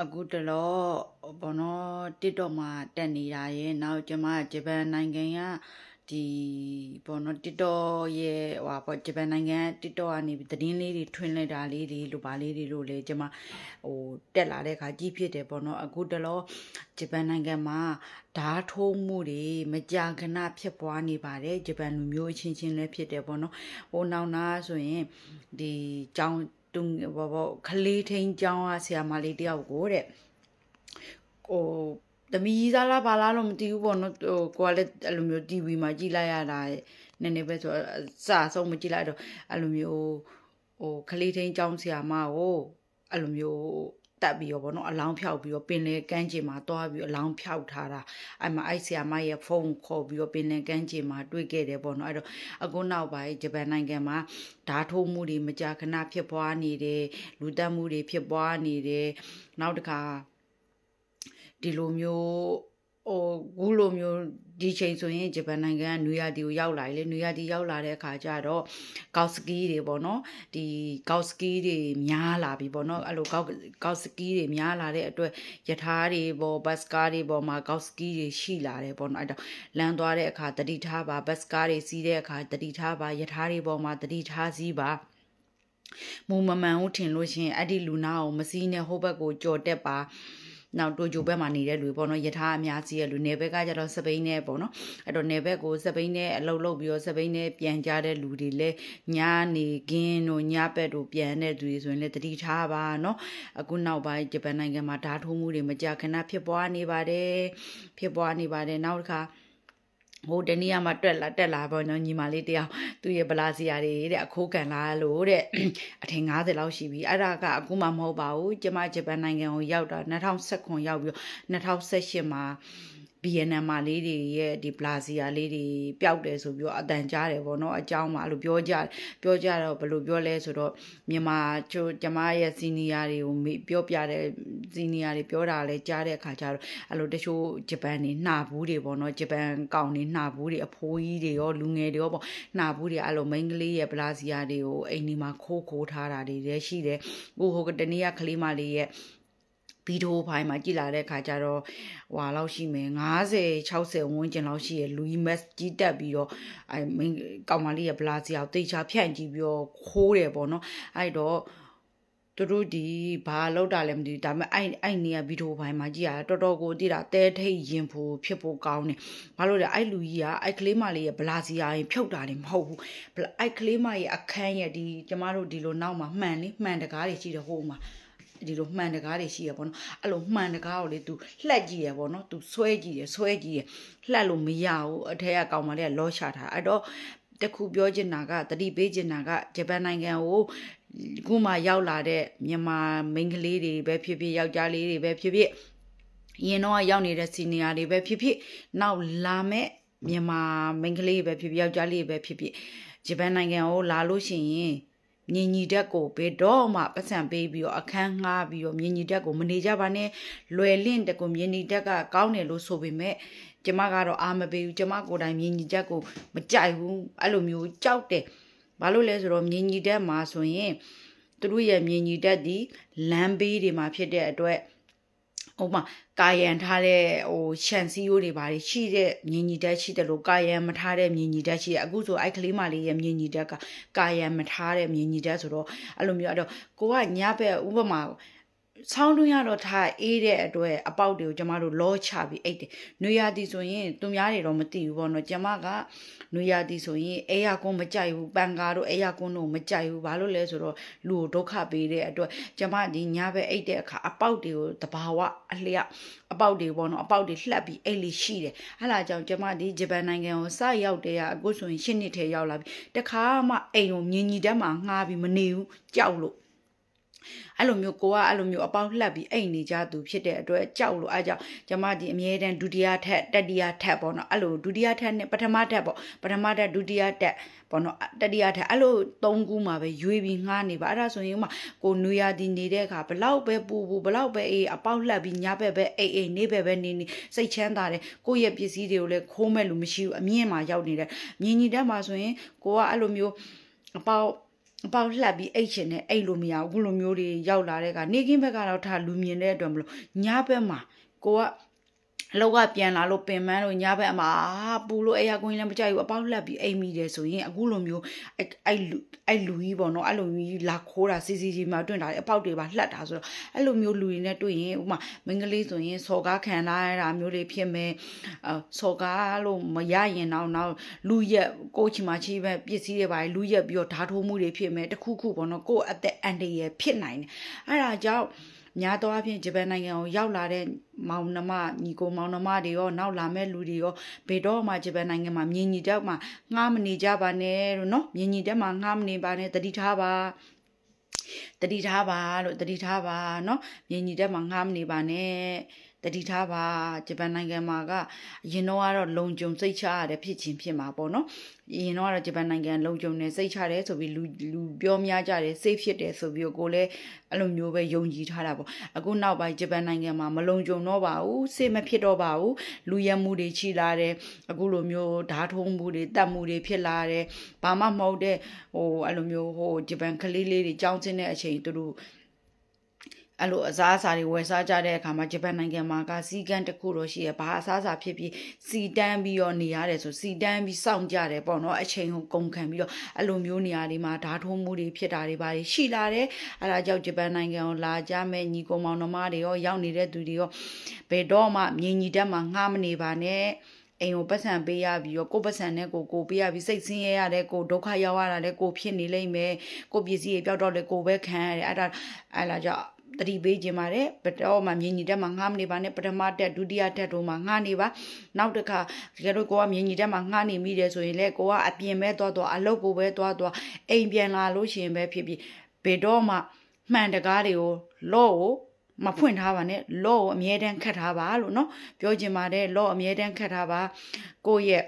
အခုတလောဘောနော် TikTok မှာတက်နေတာရဲ့နောက်ကျမဂျပန်နိုင်ငံကဒီဘောနော် TikTok ရဲ့ဟိုဘောဂျပန်နိုင်ငံ TikTok ကနေသတင်းလေးတွေထွင်လိုက်တာလေးတွေလိုပါလေးတွေလို့လေကျမဟိုတက်လာတဲ့အခါကြီးဖြစ်တယ်ဘောနော်အခုတလောဂျပန်နိုင်ငံမှာဓာတ်ထိုးမှုတွေမကြာခဏဖြစ်ပွားနေပါတယ်ဂျပန်လူမျိုးအချင်းချင်းလည်းဖြစ်တယ်ဘောနော်ဟိုနောက်နာဆိုရင်ဒီចောင်း တူဘောဘောခလေးထိန်ចောင်းကဆရာမလေးတယောက်ကိုတဲ့ဟိုသမီးကြီးသားလားဘာလားတော့မသိဘူးပေါ့နော်ဟိုကိုကလည်းအဲ့လိုမျိုး TV မှာကြည့်လိုက်ရတာနည်းနည်းပဲဆိုစအဆုံးမကြည့်လိုက်တော့အဲ့လိုမျိုးဟိုခလေးထိန်ចောင်းဆရာမကိုအဲ့လိုမျိုး တက်ပြီးတော့ဗောနော်အလောင်းဖြောက်ပြီးတော့ပင်လေကန်းကျင်မှာတွားပြီးအလောင်းဖြောက်ထားတာအဲ့မှာအဲ့ဆီယာမရဲ့ဖုန်းခေါ်ပြီးတော့ပင်လေကန်းကျင်မှာတွေ့ခဲ့တယ်ဗောနော်အဲ့တော့အခုနောက်ပိုင်းဂျပန်နိုင်ငံမှာဓာထိုးမှုတွေမကြာခဏဖြစ်ပွားနေတယ်လူတက်မှုတွေဖြစ်ပွားနေတယ်နောက်တစ်ခါဒီလိုမျိုး ဟိုဂူလိုမျိုးဒီချိန်ဆိုရင်ဂျပန်နိုင်ငံကနွေရာသီကိုရောက်လာပြီလေနွေရာသီရောက်လာတဲ့အခါကျတော့ကောက်စကီတွေပေါ့နော်ဒီကောက်စကီတွေများလာပြီပေါ့နော်အဲ့လိုကောက်ကောက်စကီတွေများလာတဲ့အတွက်ယထာတွေပေါ့ဘတ်စကားတွေပေါ်မှာကောက်စကီတွေရှိလာတယ်ပေါ့နော်အဲ့တော့လမ်းသွားတဲ့အခါတတိထားပါဘတ်စကားတွေစီးတဲ့အခါတတိထားပါယထာတွေပေါ်မှာတတိထားစီးပါမူမမှန်ဦးထင်လို့ရှင်အဲ့ဒီလူနာကိုမစည်းနဲ့ဟိုဘက်ကိုကြော်တက်ပါ နောက်တိုဂျိုဘက်မှာနေတဲ့လူပေါ့နော်ယထာအများကြီးရဲ့လူနယ်ဘက်ကကျတော့စပိန်နဲ့ပေါ့နော်အဲ့တော့နယ်ဘက်ကိုစပိန်နဲ့အလုတ်လုတ်ပြီးတော့စပိန်နဲ့ပြန်ကြတဲ့လူတွေလည်းညာနေကင်းတို့ညဘက်တို့ပြန်တဲ့လူတွေဆိုရင်လည်းတတိထားပါနော်အခုနောက်ပိုင်းဂျပန်နိုင်ငံမှာဓာတ်ထိုးမှုတွေမကြာခဏဖြစ်ပွားနေပါတယ်ဖြစ်ပွားနေပါတယ်နောက်တစ်ခါ ဟိုတနေ့ကမှတွက်လာတက်လာပေါ့နော်ညီမလေးတယောက်သူ့ရဲ့ဗလာစီယာတွေတဲ့အခိုးကန်လာလို့တဲ့အထင်90လောက်ရှိပြီအဲ့ဒါကအခုမှမဟုတ်ပါဘူးကျမဂျပန်နိုင်ငံကိုရောက်တာ2019ရောက်ပြီး2018မှာ BNN မှာလေးတွေရဲ့ဒီ Blazia လေးတွေပျောက်တယ်ဆိုပြီးတော့အတန်ကြားတယ်ပေါ့နော်အကြောင်းမှာအဲ့လိုပြောကြပြောကြတော့ဘယ်လိုပြောလဲဆိုတော့မြန်မာချိုကျမရဲ့စီနီယာတွေကိုပြောပြတဲ့စီနီယာတွေပြောတာလဲကြားတဲ့အခါကျတော့အဲ့လိုတချို့ဂျပန်နေနှာဘူးတွေပေါ့နော်ဂျပန်ကောင်နေနှာဘူးတွေအဖိုးကြီးတွေရောလူငယ်တွေရောပေါ့နှာဘူးတွေအဲ့လိုမိန်းကလေးရဲ့ Blazia တွေကိုအိမ်ဒီမှာခိုးခိုးထားတာတွေလည်းရှိတယ်ဟိုဟိုတနေ့ကကလေးမလေးရဲ့ ဗီဒီယိုဖိုင်မှာကြည့်လာတဲ့အခါကျတော့ဟွာလောက်ရှိမယ်90 60ဝန်းကျင်လောက်ရှိရလူကြီးမက်ကြီးတက်ပြီးတော့အဲကောင်မလေးရဲ့ဗလာစီအောင်တိတ်ချဖြန့်ကြည့်ပြီးတော့ခိုးတယ်ပေါ့နော်အဲ့တော့သူတို့ဒီဘာလောက်တာလဲမသိဘူးဒါပေမဲ့အဲ့အဲ့နေရဗီဒီယိုဖိုင်မှာကြည့်ရတာတော်တော်ကိုတိတာတဲထိတ်ရင်ဖို့ဖြစ်ဖို့ကောင်းတယ်ဘာလို့လဲအဲ့လူကြီးကအဲ့ကလေးမလေးရဲ့ဗလာစီယာရင်ဖြုတ်တာနေမဟုတ်ဘူးအဲ့ကလေးမရဲ့အခန်းရဲ့ဒီကျမတို့ဒီလိုနောက်မှာမှန်လေးမှန်တကားတွေရှိတယ်ဟိုမှာ ဒီလိုမှန်တကားတွေရှိရပေါ့နော်အဲ့လိုမှန်တကားကိုလေ तू လှက်ကြည့်ရပေါ့နော် तू ဆွဲကြည့်ရဆွဲကြည့်ရလှက်လို့မရဘူးအထက်ကကောင်မလေးကလောရှာထားအဲ့တော့တခုပြောချင်တာကတတိပေးချင်တာကဂျပန်နိုင်ငံကိုခုမှရောက်လာတဲ့မြန်မာမိန်းကလေးတွေပဲဖြစ်ဖြစ်ယောက်ျားလေးတွေပဲဖြစ်ဖြစ်ရင်တော့ရောက်နေတဲ့စီနီယာတွေပဲဖြစ်ဖြစ်နောက်လာမဲ့မြန်မာမိန်းကလေးတွေပဲဖြစ်ဖြစ်ယောက်ျားလေးတွေပဲဖြစ်ဖြစ်ဂျပန်နိုင်ငံကိုလာလို့ရှိရင် မြင်ညီတက်ကိုဘယ်တော့မှပတ်စံပေးပြီးတော့အခန်းငှားပြီးတော့မြင်ညီတက်ကိုမနေကြပါနဲ့လွယ်လင့်တက်ကိုမြင်ညီတက်ကကောင်းတယ်လို့ဆိုပေမဲ့ကျမကတော့အာမပေးဘူးကျမကိုယ်တိုင်မြင်ညီတက်ကိုမကြိုက်ဘူးအဲ့လိုမျိုးကြောက်တယ်ဘာလို့လဲဆိုတော့မြင်ညီတက်မှာဆိုရင်သူတို့ရဲ့မြင်ညီတက်ဒီလမ်းဘေးတွေမှာဖြစ်တဲ့အတွက် ဥပမာကာယံထားတဲ့ဟိုရှန်စီယိုတွေဘာတွေရှိတဲ့မြင်ညီတက်ရှိတယ်လို့ကာယံမထားတဲ့မြင်ညီတက်ရှိတယ်အခုဆိုအဲ့ကလေးမလေးရဲ့မြင်ညီတက်ကကာယံမထားတဲ့မြင်ညီတက်ဆိုတော့အဲ့လိုမျိုးအဲ့တော့ကိုကညဘက်ဥပမာ ဆောင်းတွင်းရတော့ထားအေးတဲ့အတွက်အပေါက်တွေကိုကျမတို့လောချပြီးအိတ်တယ်။နွေရာသီဆိုရင်သူများတွေတော့မသိဘူးပေါ့နော်။ကျမကနွေရာသီဆိုရင်အေးရကွန်းမကြိုက်ဘူး။ပန်ကာတို့အေးရကွန်းတို့မကြိုက်ဘူး။ဘာလို့လဲဆိုတော့လူကိုဒုက္ခပေးတဲ့အတွက်ကျမဒီညဘက်အိတ်တဲ့အခါအပေါက်တွေကိုတဘာဝအလျက်အပေါက်တွေပေါ့နော်အပေါက်တွေလှက်ပြီးအိတ်လေးရှိတယ်။အဲလာကြောင့်ကျမဒီဂျပန်နိုင်ငံကိုစရောက်တဲ့ကအခုဆိုရင်၈နှစ်ထဲရောက်လာပြီ။တခါမှအိမ်ကိုမြင်ညီတက်မှငှားပြီးမနေဘူးကြောက်လို့ အဲ့လိုမျိုးကိုကအဲ့လိုမျိုးအပေါက်လှက်ပြီးအိမ်နေကြသူဖြစ်တဲ့အတွက်ကြောက်လို့အဲ့ကြောင့်ကျမဒီအမြဲတမ်းဒုတိယထက်တတိယထက်ပေါ့နော်အဲ့လိုဒုတိယထက်နဲ့ပထမထက်ပေါ့ပထမထက်ဒုတိယထက်ပေါ့နော်တတိယထက်အဲ့လိုသုံးခုမှာပဲရွေးပြီးငှားနေပါအဲ့ဒါဆိုရင်ဥမာကိုနွေရာသီနေတဲ့အခါဘလောက်ပဲပူပူဘလောက်ပဲအေးအပေါက်လှက်ပြီးညဘက်ပဲအေးအေးနေဘက်ပဲနေနေစိတ်ချမ်းသာတယ်ကိုယ့်ရဲ့ပစ္စည်းတွေကိုလည်းခိုးမဲ့လူမရှိဘူးအမြင့်မှာရောက်နေတယ်မြင်ညီတက်မှာဆိုရင်ကိုကအဲ့လိုမျိုးအပေါက် အပေါက်လှက်ပြီးအိတ်ချင်နဲ့အိတ်လို့မရဘူးအခုလိုမျိုးတွေရောက်လာတဲ့ကနေကင်းဘက်ကတော့ထားလူမြင်တဲ့အတွက်မလို့ညဘက်မှာကိုက အလောက်ကပြန်လာလို့ပင်မန်းလို့ညဘက်မှာအာပူလို့အေးရကွင်းလည်းမကြိုက်ဘူးအပေါက်လှက်ပြီးအိမ်မိတယ်ဆိုရင်အခုလိုမျိုးအဲ့အဲ့လူအဲ့လူကြီးပေါ့နော်အဲ့လိုကြီးလာခိုးတာစီစီကြီးမှာတွင်တာလေအပေါက်တွေပါလှက်တာဆိုတော့အဲ့လိုမျိုးလူတွေနဲ့တွေ့ရင်ဥပမာမင်္ဂလေးဆိုရင်စော်ကားခံလာရတာမျိုးတွေဖြစ်မယ်အစော်ကားလို့မရရင်တော့နောက်လူရက်ကိုချီမှာချီပဲပစ္စည်းတွေပါလူရက်ပြီးတော့ဓာထိုးမှုတွေဖြစ်မယ်တခုခုပေါ့နော်ကိုယ့်အသက်အန္တရာယ်ဖြစ်နိုင်တယ်အဲ့ဒါကြောင့်များသောအားဖြင့်ဂျပန်နိုင်ငံကိုရောက်လာတဲ့ မောင်နှမညီကိုမောင်နှမတွေရောနောက်လာမဲ့လူတွေရောဘယ်တော့မှဂျပန်နိုင်ငံမှာမြင်ညီတက်မှာငှားမနေကြပါနဲ့လို့နော်မြင်ညီတက်မှာငှားမနေပါနဲ့တတိထားပါတတိထားပါလို့တတိထားပါနော်မြင်ညီတက်မှာငှားမနေပါနဲ့ တတိထားပါဂျပန်နိုင်ငံမှာကအရင်တော့ကတော့လုံခြုံစိတ်ချရတယ်ဖြစ်ချင်းဖြစ်မှာပေါ့နော်အရင်တော့ကတော့ဂျပန်နိုင်ငံလုံခြုံနေစိတ်ချတယ်ဆိုပြီးလူလူပြောများကြတယ် safe ဖြစ်တယ်ဆိုပြီးကိုလည်းအဲ့လိုမျိုးပဲယုံကြည်ထားတာပေါ့အခုနောက်ပိုင်းဂျပန်နိုင်ငံမှာမလုံခြုံတော့ပါဘူး safe မဖြစ်တော့ပါဘူးလူရဲမှုတွေချိလာတယ်အခုလိုမျိုးဓာတ်ထုံးမှုတွေတတ်မှုတွေဖြစ်လာတယ်ဘာမှမဟုတ်တဲ့ဟိုအဲ့လိုမျိုးဟိုဂျပန်ကလေးလေးတွေကြောင်းချင်းတဲ့အချိန်သူတို့ အဲ့လိုအစားအစာတွေဝယ်စားကြတဲ့အခါမှာဂျပန်နိုင်ငံမှာကစီကန်းတစ်ခုတော့ရှိရဘာအစားအစာဖြစ်ဖြစ်စီတန်းပြီးတော့နေရတယ်ဆိုစီတန်းပြီးစောင့်ကြတယ်ပေါ့နော်အချိန်ကိုကုန်ခံပြီးတော့အဲ့လိုမျိုးနေရာတွေမှာဓာထုံးမှုတွေဖြစ်တာတွေပါရှိလာတယ်အဲ့ဒါကြောင့်ဂျပန်နိုင်ငံကိုလာကြမဲ့ညီကောင်မောင်နှမတွေရောရောက်နေတဲ့သူတွေရောဘယ်တော့မှမြင်ညီတက်မှာငှားမနေပါနဲ့အိမ်ကိုပတ်စံပေးရပြီးတော့ကိုပတ်စံနဲ့ကိုကိုပေးရပြီးစိတ်ဆင်းရဲရတဲ့ကိုဒုက္ခရောက်ရတာလည်းကိုဖြစ်နေလိမ့်မယ်ကိုပစ္စည်းတွေပျောက်တော့လေကိုပဲခံရတယ်အဲ့ဒါအဲ့လာကြောင့် သတိပေးခြင်းပါတယ်ဘတော်မှာမြင်ညီတက်မှာငှားမနေပါနဲ့ပထမတက်ဒုတိယတက်တို့မှာငှားနေပါနောက်တစ်ခါတကယ်လို့ကိုကမြင်ညီတက်မှာငှားနေမိတယ်ဆိုရင်လေကိုကအပြင်ပဲသွားသွားအလုပ်ကိုပဲသွားသွားအိမ်ပြန်လာလို့ရှိရင်ပဲဖြစ်ဖြစ်ဘယ်တော့မှမှန်တကားတွေကိုလော့ကိုမဖွင့်ထားပါနဲ့လော့ကိုအမြဲတမ်းခတ်ထားပါလို့နော်ပြောချင်ပါတယ်လော့အမြဲတမ်းခတ်ထားပါကိုရဲ့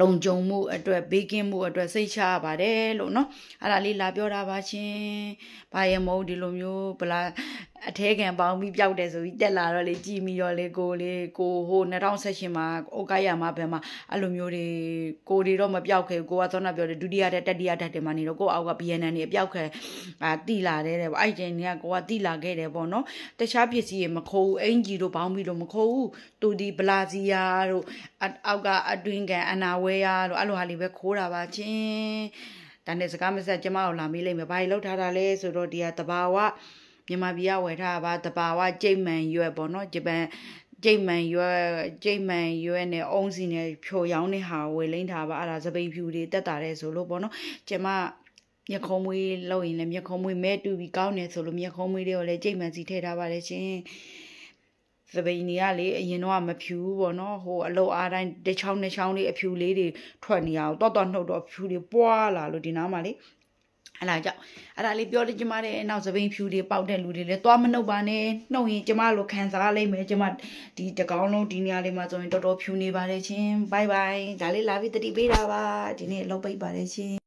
လုံခြုံမှုအတွက်ဘေးကင်းမှုအတွက်စိတ်ချရပါတယ်လို့เนาะအဲ့ဒါလေးလာပြောတာပါရှင်။ဘာရမဟုတ်ဒီလိုမျိုးဗလာ အထဲခံပေါင်းပြီးပျောက်တယ်ဆိုပြီးတက်လာတော့လေကြည်မီတော့လေကိုလေကိုဟို2018မှာအိုကရမှာဘယ်မှာအဲ့လိုမျိုးတွေကိုတွေတော့မပျောက်ခဲ့ကိုကသောနာပြောတယ်ဒုတိယတက်တတိယတက်တယ်မှာနေတော့ကိုအောက်က BNN နေပျောက်ခဲ့အာတိလာတယ်တဲ့အဲ့ချိန်ကကိုကတိလာခဲ့တယ်ပေါ့နော်တခြားပစ္စည်းတွေမခိုးဘူးအင်ဂျီတို့ဘောင်းပြီးတော့မခိုးဘူးတူဒီဗလာစီယာတို့အောက်ကအတွင်းကန်အနာဝဲယာတို့အဲ့လိုဟာလေးပဲခိုးတာပါချင်းဒါနဲ့စကားမဆက်ကျမကိုလာမေးလိုက်မယ်ဘာကြီးလောက်ထားတာလဲဆိုတော့ဒီကတဘာဝ မြန်မာပြည်ကဝယ်ထားပါတဘာဝကြိတ်မှန်ရွက်ပေါ့နော်ဂျပန်ကြိတ်မှန်ရွက်ကြိတ်မှန်ရွက်နဲ့အုံးစီနဲ့ဖြိုရောင်းတဲ့ဟာဝယ်လိမ့်ထားပါအဲ့ဒါစပိန်ဖြူတွေတက်တာတဲ့ဆိုလို့ပေါ့နော်ကျမမျက်ခုံးမွေးလောက်ရင်လည်းမျက်ခုံးမွေးမဲတူပြီးကောင်းတယ်ဆိုလို့မျက်ခုံးမွေးတွေကိုလည်းကြိတ်မှန်စီထည့်ထားပါတယ်ရှင်စပိန်တွေကလေအရင်တော့မဖြူဘူးပေါ့နော်ဟိုအလုတ်အားတိုင်းတစ်ချောင်းနှစ်ချောင်းလေးအဖြူလေးတွေထွက်နေအောင်တော့တော့နှုတ်တော့ဖြူတွေပွားလာလို့ဒီနားမှာလေ အဲ့ဒါကြောင့်အဲ့ဒါလေးပြောလို့ကျမတဲ့နောက်သပင်းဖြူတွေပေါက်တဲ့လူတွေလည်းသွားမနှုတ်ပါနဲ့နှုတ်ရင်ကျမလိုခံစားလိုက်မယ်ကျမဒီတကောင်းလုံးဒီနေရာလေးမှာဆိုရင်တော်တော်ဖြူနေပါတယ်ချင်းဘိုင်ဘိုင်ဒါလေးလာပြီးတတိပေးတာပါဒီနေ့အလုပ်ပိတ်ပါတယ်ချင်း